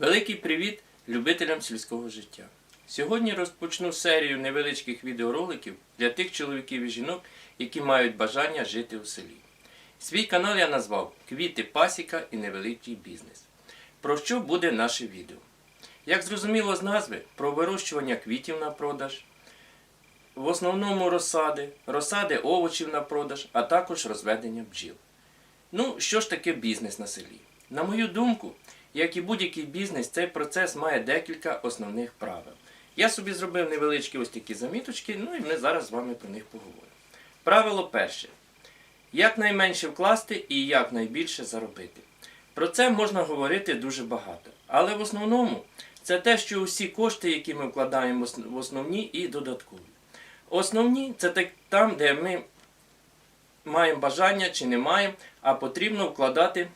Великий привіт любителям сільського життя. Сьогодні розпочну серію невеличких відеороликів для тих чоловіків і жінок, які мають бажання жити у селі. Свій канал я назвав Квіти пасіка і невеликий бізнес. Про що буде наше відео? Як зрозуміло з назви, про вирощування квітів на продаж, в основному розсади, розсади овочів на продаж, а також розведення бджіл. Ну, що ж таке бізнес на селі? На мою думку, як і будь-який бізнес, цей процес має декілька основних правил. Я собі зробив невеличкі ось такі заміточки, ну і ми зараз з вами про них поговоримо. Правило перше. Якнайменше вкласти і якнайбільше заробити. Про це можна говорити дуже багато. Але в основному це те, що усі кошти, які ми вкладаємо в основні і додаткові. Основні це там, де ми маємо бажання чи не маємо, а потрібно вкладати,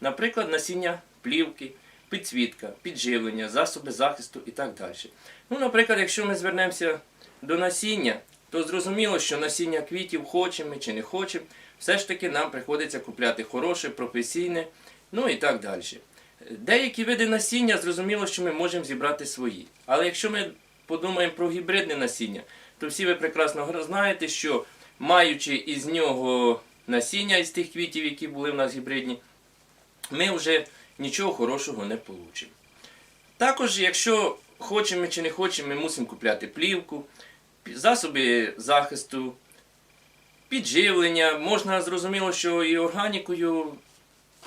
наприклад, насіння плівки, підсвітка, підживлення, засоби захисту і так далі. Ну, наприклад, якщо ми звернемося до насіння, то зрозуміло, що насіння квітів хочемо чи не хочемо, все ж таки нам приходиться купляти хороше, професійне, ну і так далі. Деякі види насіння, зрозуміло, що ми можемо зібрати свої. Але якщо ми подумаємо про гібридне насіння, то всі ви прекрасно знаєте, що маючи із нього насіння із тих квітів, які були в нас гібридні, ми вже нічого хорошого не получимо. Також, якщо хочемо чи не хочемо, ми мусимо купляти плівку, засоби захисту, підживлення. Можна зрозуміло, що і органікою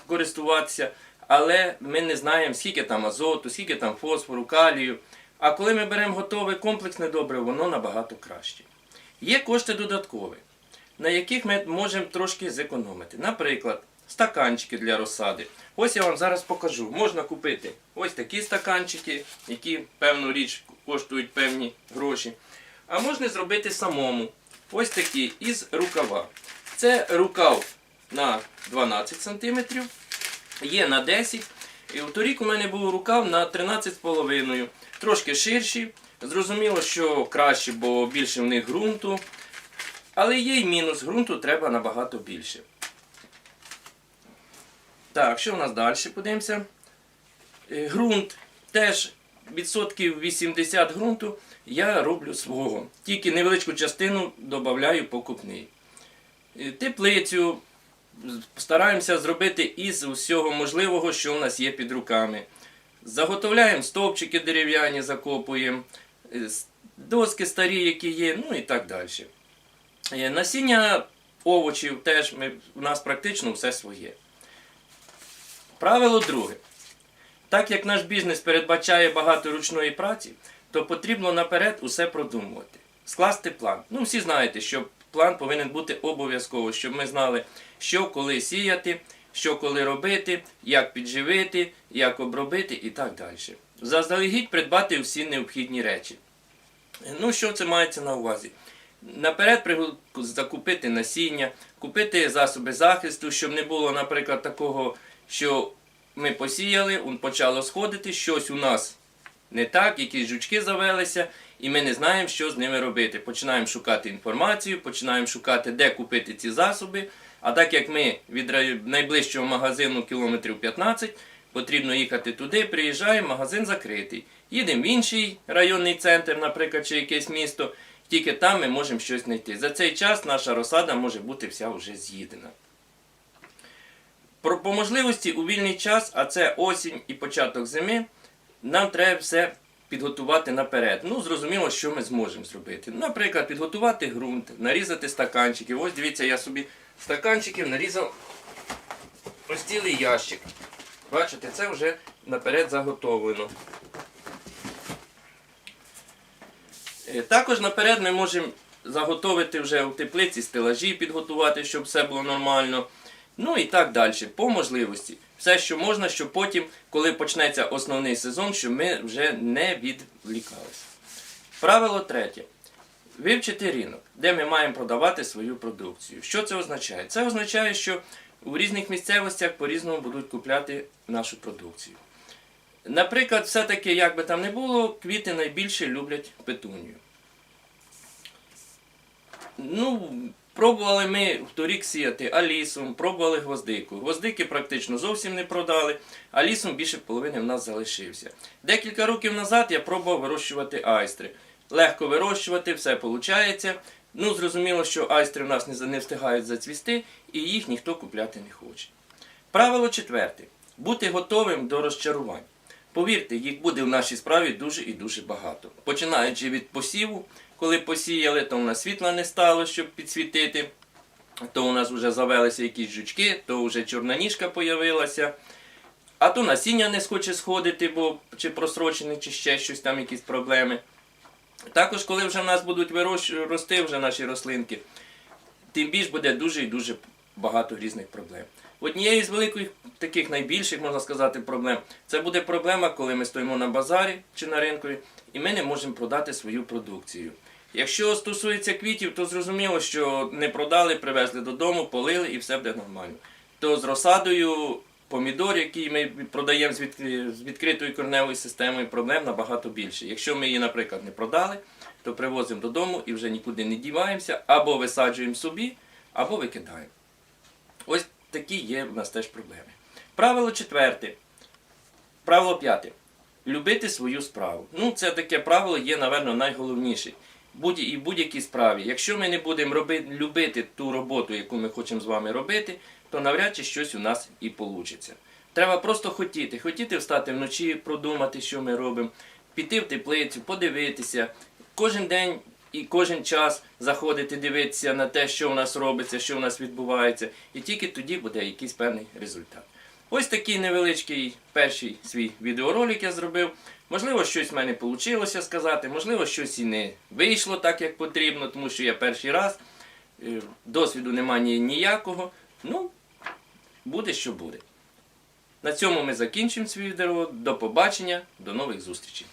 користуватися, але ми не знаємо, скільки там азоту, скільки там фосфору, калію. А коли ми беремо готове комплексне добриво, воно набагато краще. Є кошти додаткові, на яких ми можемо трошки зекономити. Наприклад, стаканчики для розсади. Ось я вам зараз покажу. Можна купити ось такі стаканчики, які певну річ коштують певні гроші. А можна зробити самому. Ось такі із рукава. Це рукав на 12 см, є на 10 І торік у мене був рукав на 13,5 Трошки ширші. Зрозуміло, що краще, бо більше в них ґрунту. Але є й мінус, ґрунту треба набагато більше. Так, що в нас далі? Подивимося. Е, Ґрунт теж відсотків 80 ґрунту я роблю свого. Тільки невеличку частину додаю покупний. Е, Теплицю стараємося зробити із усього можливого, що у нас є під руками. Заготовляємо стовпчики дерев'яні, закопуємо, е, доски старі, які є, ну і так далі. Е, Насіння овочів теж ми, у нас практично все своє. Правило друге. Так як наш бізнес передбачає багато ручної праці, то потрібно наперед усе продумувати. Скласти план. Ну, всі знаєте, що план повинен бути обов'язково, щоб ми знали, що коли сіяти, що коли робити, як підживити, як обробити і так далі. Заздалегідь придбати всі необхідні речі. Ну, що це мається на увазі? Наперед закупити насіння, купити засоби захисту, щоб не було, наприклад, такого, що ми посіяли, почало сходити, щось у нас не так, якісь жучки завелися, і ми не знаємо, що з ними робити. Починаємо шукати інформацію, починаємо шукати, де купити ці засоби. А так як ми від найближчого магазину кілометрів 15, потрібно їхати туди, приїжджаємо, магазин закритий. Їдемо в інший районний центр, наприклад, чи якесь місто, тільки там ми можемо щось знайти. За цей час наша розсада може бути вся вже з'їдена. Про, по можливості у вільний час, а це осінь і початок зими, нам треба все підготувати наперед. Ну, зрозуміло, що ми зможемо зробити. Наприклад, підготувати ґрунт, нарізати стаканчики. Ось дивіться, я собі стаканчиків нарізав ось цілий ящик. Бачите, це вже наперед заготовлено. Е, Також наперед ми можемо заготовити вже в теплиці стелажі, підготувати, щоб все було нормально. Ну і так далі, по можливості. Все, що можна, щоб потім, коли почнеться основний сезон, щоб ми вже не відвлікалися. Правило третє. Вивчити ринок, де ми маємо продавати свою продукцію. Що це означає? Це означає, що у різних місцевостях по-різному будуть купляти нашу продукцію. Наприклад, все-таки, як би там не було, квіти найбільше люблять петунію. Ну, Пробували ми вторік сіяти алісом, пробували гвоздику. Гвоздики практично зовсім не продали, а лісом більше половини в нас залишився. Декілька років назад я пробував вирощувати айстри. Легко вирощувати, все виходить. Ну, зрозуміло, що айстри в нас не встигають зацвісти, і їх ніхто купляти не хоче. Правило четверте. Бути готовим до розчарувань. Повірте, їх буде в нашій справі дуже і дуже багато. Починаючи від посіву, коли посіяли, то у нас світла не стало, щоб підсвітити, то у нас вже завелися якісь жучки, то вже чорна ніжка появилася. А то насіння не схоче сходити, бо чи просрочене, чи ще щось там, якісь проблеми. Також, коли вже в нас будуть вирощ... рости вже наші рослинки, тим більш буде дуже і дуже багато різних проблем. Однією з великих, таких найбільших, можна сказати, проблем, це буде проблема, коли ми стоїмо на базарі чи на ринку, і ми не можемо продати свою продукцію. Якщо стосується квітів, то зрозуміло, що не продали, привезли додому, полили і все буде нормально. То з розсадою помідор, який ми продаємо з, від- з відкритою корневою системою, проблем набагато більше. Якщо ми її, наприклад, не продали, то привозимо додому і вже нікуди не діваємося, або висаджуємо собі, або викидаємо. Ось такі є в нас теж проблеми. Правило четверте. Правило п'яте. Любити свою справу. Ну, це таке правило є, напевно, найголовніше. Будь, і в будь-якій справі. Якщо ми не будемо роби, любити ту роботу, яку ми хочемо з вами робити, то навряд чи щось у нас і вийде. Треба просто хотіти. Хотіти встати вночі, продумати, що ми робимо, піти в теплицю, подивитися. Кожен день і кожен час заходити, дивитися на те, що у нас робиться, що у нас відбувається, і тільки тоді буде якийсь певний результат. Ось такий невеличкий перший свій відеоролик я зробив. Можливо, щось в мене вийшло сказати, можливо, щось і не вийшло так, як потрібно, тому що я перший раз. Е, Досвіду немає ніякого. Ну, буде, що буде. На цьому ми закінчимо свій відео. До побачення, до нових зустрічей.